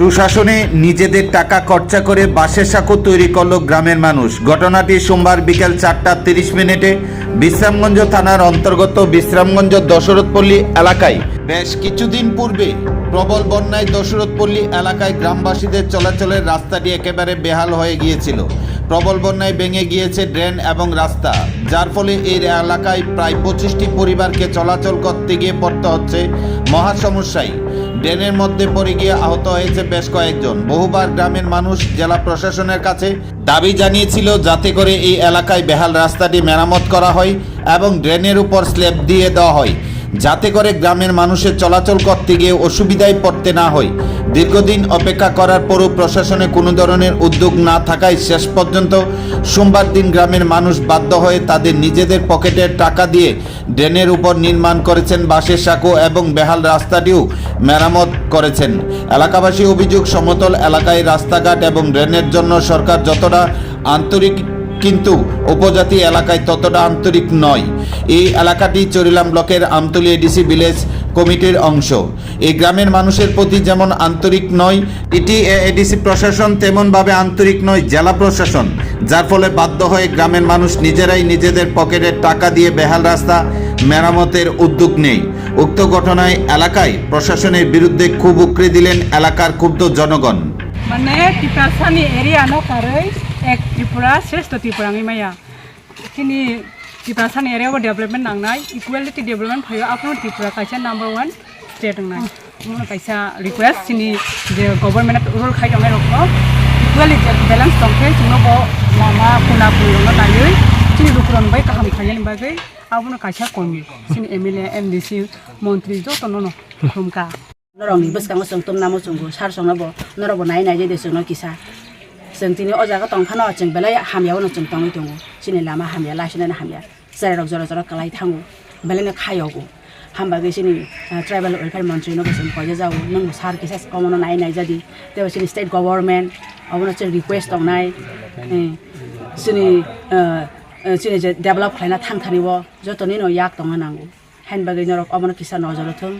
সুশাসনে নিজেদের টাকা খরচা করে বাঁশের সাঁকো তৈরি করল গ্রামের মানুষ। ঘটনাটি সোমবার বিকেল চারটা তিরিশ মিনিটে বিশ্রামগঞ্জ থানার অন্তর্গত বিশ্রামগঞ্জ দশরথপল্লী এলাকায়। বেশ কিছুদিন পূর্বে প্রবল বন্যায় দশরথপল্লী এলাকায় গ্রামবাসীদের চলাচলের রাস্তাটি একেবারে বেহাল হয়ে গিয়েছিল। প্রবল বন্যায় ভেঙে গিয়েছে ড্রেন এবং রাস্তা, যার ফলে এই এলাকায় প্রায় পঁচিশটি পরিবারকে চলাচল করতে গিয়ে পড়তে হচ্ছে মহা সমস্যায় ড্রেনের মধ্যে পড়ে গিয়ে আহত হয়েছে বেশ কয়েকজন। বহুবার গ্রামের মানুষ জেলা প্রশাসনের কাছে দাবি জানিয়েছিল যাতে করে এই এলাকায় বেহাল রাস্তাটি মেরামত করা হয় এবং ড্রেনের উপর স্ল্যাব দিয়ে দেওয়া হয়। যাতে করে গ্রামের মানুষের চলাচল করতে গিয়ে অসুবিধায় পড়তে না হয়। দীর্ঘদিন অপেক্ষা করার পরও প্রশাসনে কোনো ধরনের উদ্যোগ না থাকায় শেষ পর্যন্ত সোমবার দিন গ্রামের মানুষ বাধ্য হয়ে তাদের নিজেদের পকেটের টাকা দিয়ে ড্রেনের উপর নির্মাণ করেছেন বাঁশের সাঁকো এবং বেহাল রাস্তাটিও মেরামত করেছেন। এলাকাবাসী অভিযোগ, সমতল এলাকায় রাস্তাঘাট এবং ড্রেনের জন্য সরকার যতটা আন্তরিক কিন্তু উপজাতি এলাকায় ততটা আন্তরিক নয়। এই এলাকাটি চরিলাম ব্লকের আমতলী এডিসি ভিলেজ কমিটির অংশ। এই গ্রামের মানুষের প্রতি যেমন আন্তরিক নয় এটি এডিসি প্রশাসন তেমনভাবে আন্তরিক নয়, জেলা প্রশাসন। যার ফলে বাধ্য হয়ে গ্রামের মানুষ নিজেরাই নিজেদের পকেটের টাকা দিয়ে বেহাল রাস্তা, মেরামতের উদ্যোগ নেই উক্ত ঘটনায় এলাকায় প্রশাসনের বিরুদ্ধে খুব উকড়ে দিলেন এলাকার ক্ষুব্ধ জনগণ। মানে এক ত্রিপুरा श्रेष्ठ ত্রিপুरानि माया जोंनि ত্রিপুरा सान एरियायाव डेभेलपमेन्ट नांनाय इकुवेलिटि डेभेलपमेन्ट फैयो आफ्नो ত্রিপুरा कायसा नाम्बार वान स्टेट नांनाय कायसा रिकुवेस्ट जोंनि जे गभर्नमेन्ट रुल खायदोंनाय रखम इकुवेलिटि बेलेन्स दंखे जोंनाव मामा खुला खुलनो नायै जोंनि रुखुरनबाय गाहाम खायनायनि बागै আপনার কাছা কমি সিন এমএলএ এমডিসি মন্ত্রী যত নন হুমকা নরং বসকাং সং তোম নামো সঙ্গ সার সং নব নরব নাই নাই যে দেশ কিসা जों दिनै अजागा तंखानो जों बेलाय हामियावनो जों तंङै दङ दिनै लामा हामिया लासिनानो हामिया जेराव जरा जरा कालाय थाङो बेलायनो खायावगो हामबागै जोंनि ट्राइबेल वेलफेयार मन्त्रिनो जों कयजा जावो नों सार किसा कमनो नाय नाय जादि तेव जोंनि स्टेट गभर्नमेन्ट अबनो जों रिक्वेस्ट दंनाय जोंनि जोंनि जे डेभलप खालायना थांथारिव जतनि न याक दङ नांगौ हानबागै नरक अबनो किसा नजरथों